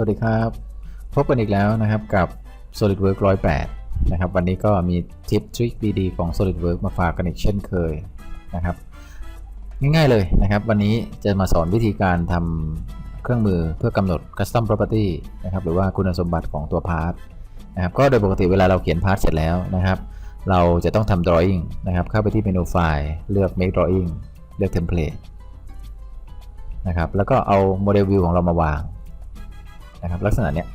วัสดีครับ พบกันอีกแล้วนะครับกับ SolidWorks 108 นะครับ วันนี้ก็มีทิปทริคดีๆของ SolidWorks มาฝากกันอีกเช่นเคยนะครับ ง่ายๆเลยนะครับ วันนี้จะมาสอนวิธีการทำเครื่องมือเพื่อกำหนด Custom Property นะครับ หรือว่าคุณสมบัติของตัวพาร์ทนะครับ ก็โดยปกติเวลาเราเขียนพาร์ทเสร็จแล้วนะครับ เราจะต้องทำ drawing นะครับ เข้าไปที่เมนูไฟล์เลือก make drawing เลือก template นะครับ แล้วก็เอาโมเดลวิวของเรามาวาง นะครับลักษณะเนี้ย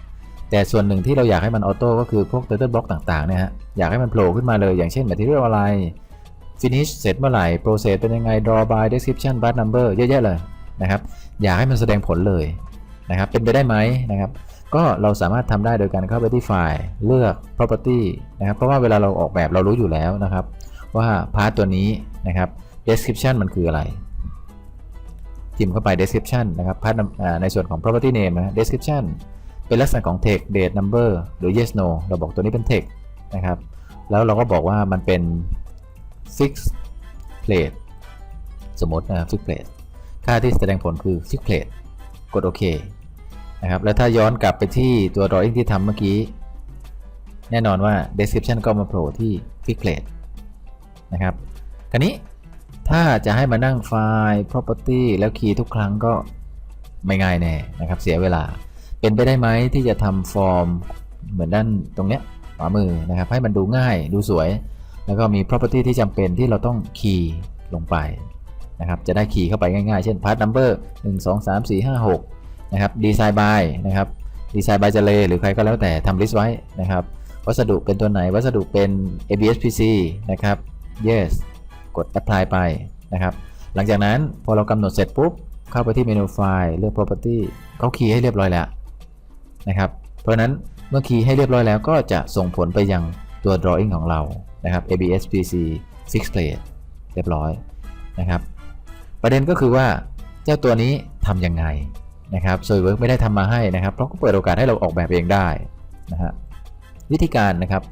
แต่ส่วนหนึ่งที่เราอยากให้มันออโต้ก็คือพวก title block ต่างๆเนี่ยฮะอยากให้มันโผล่ขึ้นมาเลยอย่างเช่น material อะไร finish เสร็จเมื่อไหร่ process เป็นยังไง draw by description part number เยอะแยะเลยนะครับอยากให้มันแสดงผลเลยนะครับเป็นไปได้ไหมนะครับก็เราสามารถทำได้โดยการเข้าไปที่ไฟล์เลือก property นะครับเพราะว่าเวลาเราออกแบบเรารู้อยู่แล้วนะครับ ว่า part ตัวนี้นะครับ description มันคืออะไร พิมพ์เข้าไป description นะครับพาร์ทในส่วนของ property name นะ description เป็นลักษณะของ text date number หรือ yes no เราบอกตัวนี้เป็น text นะครับ แล้วเราก็บอกว่ามันเป็น fix plate สมมตินะครับ fix plate ค่าที่แสดงผลคือ fix plate กดโอเคนะครับ แล้วถ้าย้อนกลับไปที่ตัว drawing ที่ทำเมื่อกี้ แน่นอนว่า description ก็มาโผล่ที่ fix plate นะครับ คราวนี้ ถ้าจะให้มานั่งไฟล์ property แล้วคีย์ทุกครั้งก็ไม่ง่ายแน่นะครับ เสียเวลา เป็นไปได้ไหมที่จะทำฟอร์มเหมือนด้านตรงเนี้ยขวามือนะครับ ให้มันดูง่ายดูสวย แล้วก็มี property ที่จำเป็นที่เราต้องคีย์ลงไปนะครับ จะได้คีย์เข้าไปง่ายๆ เช่น part number 1 2 3 4 5 6นะครับ design by นะครับ design by จะเลหรือใครก็แล้วแต่ทำ list ไว้นะครับ วัสดุเป็นตัวไหน วัสดุเป็น ABS PC นะครับ yes กด apply ไปนะครับ หลังจากนั้นพอเรากำหนดเสร็จปุ๊บ เข้าไปที่เมนูไฟล์เลือก property เขาคีย์ให้เรียบร้อยแล้วนะครับ เพราะนั้นเมื่อคีย์ให้เรียบร้อยแล้วก็จะส่งผลไปยังตัว drawing ของเรานะครับ ABS PC 6 plate เรียบร้อยนะครับ ประเด็นก็คือว่าเจ้าตัวนี้ทำยังไงนะครับ SolidWorks ไม่ได้ทำมาให้นะครับ เพราะก็เปิดโอกาสให้เราออกแบบเองได้นะฮะวิธีการนะครับ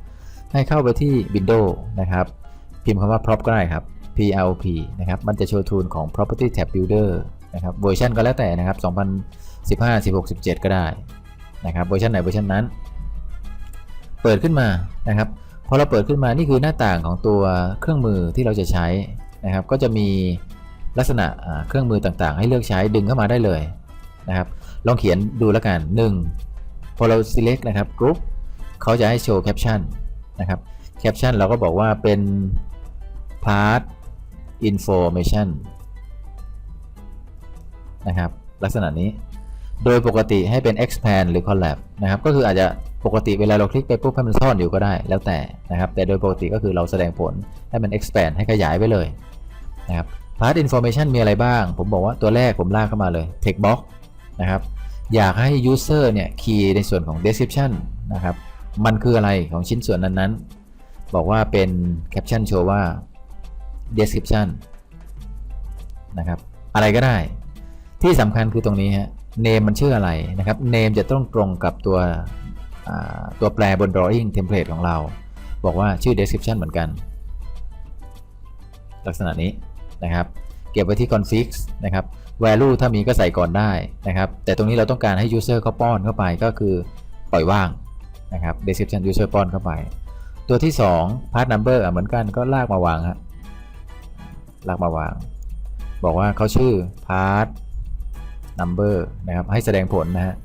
ให้เข้าไปที่ Windows นะครับ พิมพ์คำว่า prop ก็ได้ครับ PLP นะครับ มันจะโชว์ทูลของ property tab builder นะครับ เวอร์ชันก็แล้วแต่นะครับ 2015 16 17 ก็ได้นะครับ เวอร์ชันไหนเวอร์ชันนั้น เปิดขึ้นมานะครับ พอเราเปิดขึ้นมา นี่คือหน้าต่างของตัวเครื่องมือที่เราจะใช้นะครับ ก็จะมีลักษณะเครื่องมือต่างๆ ให้เลือกใช้ดึงเข้ามาได้เลยนะครับ ลองเขียนดูแล้วกัน 1. พอเรา select นะครับ group เขาจะให้โชว์ caption นะครับ caption เราก็บอกว่าเป็น part information นะครับ ลักษณะนี้ โดยปกติให้เป็น expand หรือ collab นะครับ ก็คืออาจจะปกติเวลาเราคลิกไปปุ๊บให้มันซ่อนอยู่ก็ได้แล้วแต่นะครับ แต่โดยปกติก็คือเราแสดงผลให้มัน expand ให้ขยายไปเลยนะครับ part information มีอะไรบ้าง ผมบอกว่าตัวแรกผมลากเข้ามาเลย text box นะครับ อยากให้ user เนี่ย key ในส่วนของ description นะครับ มันคืออะไรของชิ้นส่วนนั้นๆ บอกว่าเป็น caption โชว์ว่า description นะครับ อะไรก็ได้ ที่สำคัญคือตรงนี้ฮะ name มันชื่ออะไรนะครับ name จะต้องตรงกับตัวตัวแปรบน drawing template ของเรา บอกว่าชื่อ description เหมือนกัน ลักษณะนี้นะครับ เก็บไว้ที่ config นะครับ value ถ้ามีก็ใส่ก่อนได้นะครับ แต่ตรงนี้เราต้องการให้ user เขาป้อนเข้าไปก็คือปล่อยว่างนะครับ description user ป้อนเข้าไป ตัวที่ 2 part number เหมือนกันก็ลากมาวางฮะ ลากมาวาง บอกว่าเขาชื่อ part number นะครับ ให้แสดงผลนะฮะ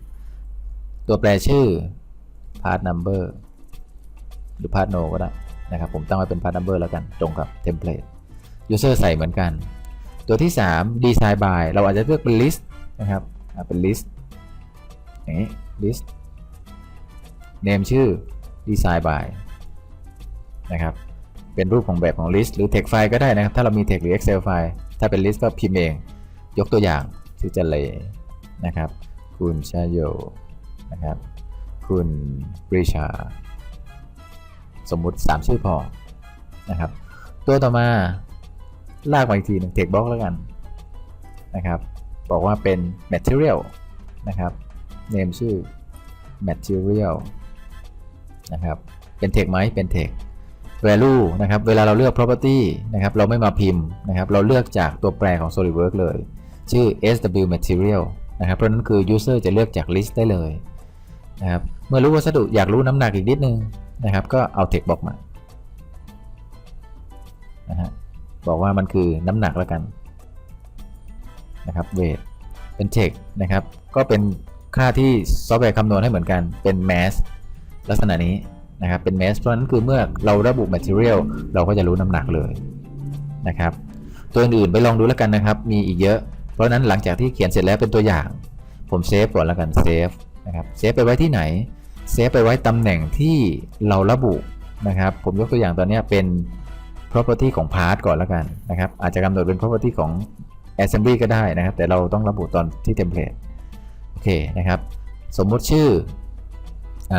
ตัวแปรชื่อ part number หรือ part no ก็ได้นะครับ ผมตั้งไว้เป็น part number แล้วกัน ตรงกับ template user ใส่เหมือนกัน ตัวที่ 3 design by เราอาจจะเลือกเป็น list นะครับ เป็น list อย่างนี้ list name ชื่อ design by นะครับ เป็นรูปของแบบของ list หรือ text file ก็ได้นะครับ ถ้าเรามี text หรือ excel file ถ้าเป็น list ก็พิมพ์เอง ยกตัวอย่างชื่อเจเลยนะครับ คุณชาโยนะครับ คุณปรีชา สมมุติ 3 ชื่อพอนะครับ ตัวต่อมาลากมาอีกทีหนึ่ง text box แล้วกันนะครับ บอกว่าเป็น material นะครับ name ชื่อ material นะครับ เป็น text ไหมเป็น text value นะครับ เวลาเราเลือก property นะครับ เราไม่มาพิมพ์นะครับ เราเลือกจากตัวแปรของ SolidWorks เลย ชื่อ sw material นะครับ เพราะนั้นคือ user จะเลือกจาก list ได้เลยนะครับ เมื่อรู้วัสดุอยากรู้น้ำหนักอีกนิดนึงนะครับ ก็เอาเทคบอกมา นะฮะ บอกว่ามันคือน้ำหนักแล้วกันนะครับเวทเป็นเทคนะครับ ก็เป็นค่าที่ซอฟต์แวร์คำนวณให้เหมือนกัน เป็นแมสลักษณะนี้ นะครับเป็นแมสเพราะนั้นคือเมื่อเราระบุ material เราก็จะรู้น้ำหนักเลยนะครับตัวอื่นไปลองดูแล้วกันนะครับ มีอีกเยอะ เพราะนั้นหลังจากที่เขียนเสร็จแล้วเป็นตัวอย่าง ผมเซฟก่อนแล้วกันเซฟนะครับเซฟไปไว้ที่ไหนเซฟไปไว้ตำแหน่งที่เราระบุนะครับ ผมยกตัวอย่างตอนนี้เป็น property ของ part ก่อนแล้วกันนะครับ อาจจะกำหนดเป็น property ของ assembly ก็ได้นะครับ แต่เราต้องระบุตอนที่ template โอเคนะครับ สมมุติชื่ออ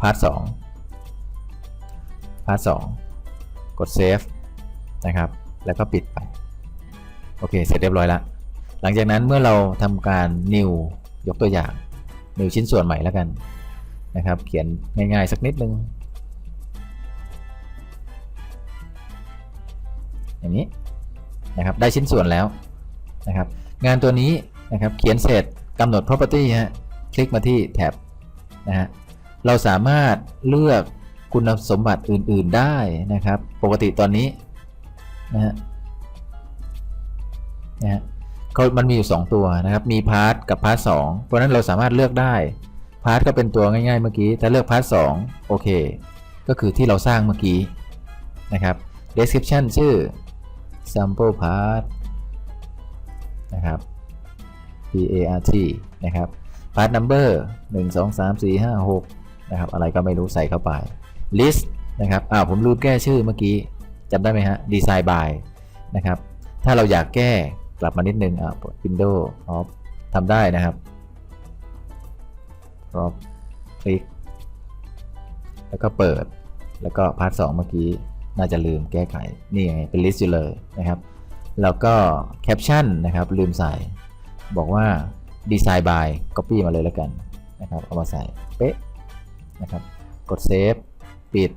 พา part 2 part 2กด save นะครับ แล้วก็ปิดไป โอเค เสร็จเรียบร้อยล้วหลังจากนั้นเมื่อเราทำการ new ยกตัวอย่าง new ชิ้นส่วนใหม่แล้วกันนะครับ เขียนง่ายๆ สักนิดนึง อย่างนี้นะครับ ได้ชิ้นส่วนแล้วนะครับ งานตัวนี้นะครับ เขียนเสร็จกำหนด property ฮะ คลิกมาที่แท็บนะฮะ เราสามารถเลือกคุณสมบัติอื่น ๆได้นะครับ ปกติตอนนี้นะฮะนะฮะมันมีอยู่ 2 ตัวนะครับ มีพาร์ทกับพาร์ทสเพราะนั้นเราสามารถเลือกได้ พาร์ทก็เป็นตัวง่ายๆเมื่อกี้ ถ้าเลือกพาร์ทสโอเค ก็คือที่เราสร้างเมื่อกี้นะครับ description ชื่อ sample part นะครับ p a r t นะครับ part number 1 2 3 4 5 6 นะครับ อะไรก็ไม่รู้ใส่เข้าไป list นะครับอ้าวผมลืมแก้ชื่อเมื่อกี้จำได้ไหมฮะ design by นะครับ ถ้าเราอยากแก้กลับมานิดนึงอ่า Windows Off ทำได้นะครับ Off คลิก แล้วก็เปิด แล้วก็พาร์ทสเมื่อกี้น่าจะลืมแก้ไข นี่ไงเป็นลิสต์อยู่เลยนะครับ แล้วก็แคปชั่นนะครับ ลืมใส่ บอกว่า Design by Copy มาเลยแล้วกันนะครับ เอามาใส่ เป๊ะ นะครับ กด Save ปิด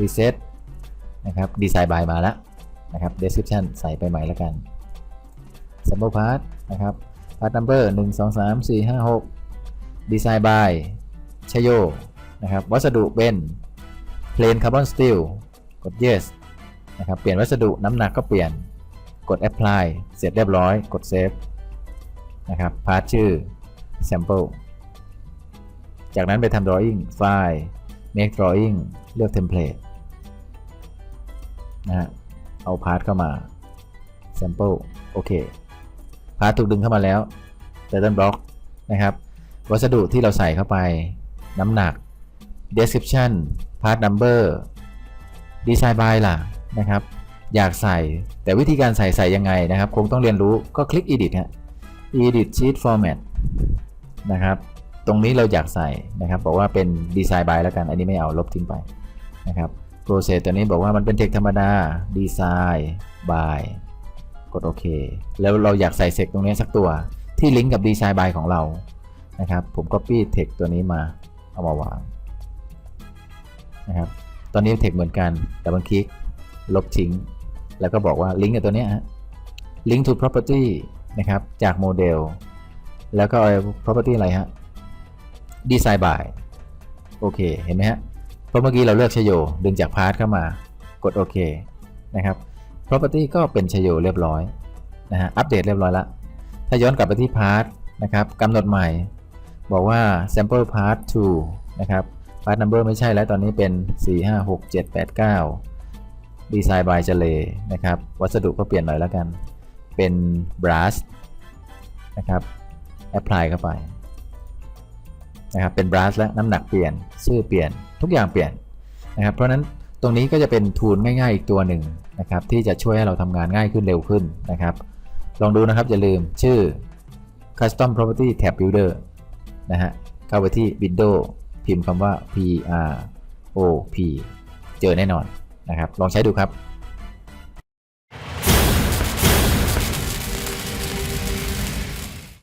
Reset นะครับ Design by มาแล้วนะครับ Description ใส่ไปใหม่แล้วกัน Sample Part นะครับ Part Number 1 2 3 4 5 6 Design by ชโยนะครับ วัสดุเป็น Plain Carbon Steel กด Yes นะครับ เปลี่ยนวัสดุน้ำหนักก็เปลี่ยน กด Apply เสร็จเรียบร้อย กด Save นะครับ พาร์ทชื่อ Sample จากนั้นไปทำ Drawing File Make Drawing เลือก Template นะฮะเอาพาร์ทเข้ามา Sample โอเคพาร์ทถูกดึงเข้ามาแล้ว Pattern Block นะครับ วัสดุที่เราใส่เข้าไป น้ำหนัก Description Part Number Design by ล่ะนะครับ อยากใส่แต่วิธีการใส่ใส่ยังไงนะครับ คงต้องเรียนรู้ก็คลิก Edit ฮะ Edit Sheet Format นะครับ ตรงนี้เราอยากใส่นะครับ บอกว่าเป็น Design by แล้วกัน อันนี้ไม่เอาลบทิ้งไปนะครับ Process ตัวนี้บอกว่ามันเป็นเทคธรรมดา Design by กดโอเค แล้วเราอยากใส่เซกตรงนี้สักตัว ที่ลิงก์กับ Design by ของเรานะครับผม Copy Text ตัวนี้มาเอามาวางนะครับตอนนี้ Text เหมือนกันแต่บางคลิกลบทิ้ง แล้วก็บอกว่าลิงก์กับตัวนี้ฮะ link to property นะครับจากโมเดลแล้วก็เอา property อะไรฮะ design by โอเค เห็นไหมฮะ เพราะเมื่อกี้เราเลือกชโย ดึงจากพาร์ทเข้ามา กดโอเคนะครับ property ก็เป็นชโยเรียบร้อยนะฮะ อัปเดตเรียบร้อยแล้วถ้าย้อนกลับไปที่พาร์ทนะครับกำหนดใหม่ บอกว่า sample part 2นะครับ part number ไม่ใช่แล้วตอนนี้เป็น 4 5 6 7 8 9 design by เจเลนะครับ วัสดุก็เปลี่ยนหน่อยแล้วกัน เป็น brass นะครับ apply เข้าไป นะครับเป็น brass แล้วน้ำหนักเปลี่ยนชื่อเปลี่ยนทุกอย่างเปลี่ยนนะครับเพราะนั้นตรงนี้ก็จะเป็นทูลง่ายๆอีกตัวหนึ่งนะครับที่จะช่วยให้เราทำงานง่ายขึ้นเร็วขึ้นนะครับลองดูนะครับอย่าลืมชื่อ Custom Property Tab Builder นะฮะเข้าไปที่ window พิมพ์คำว่า P R O P เจอแน่นอนนะครับลองใช้ดูครับ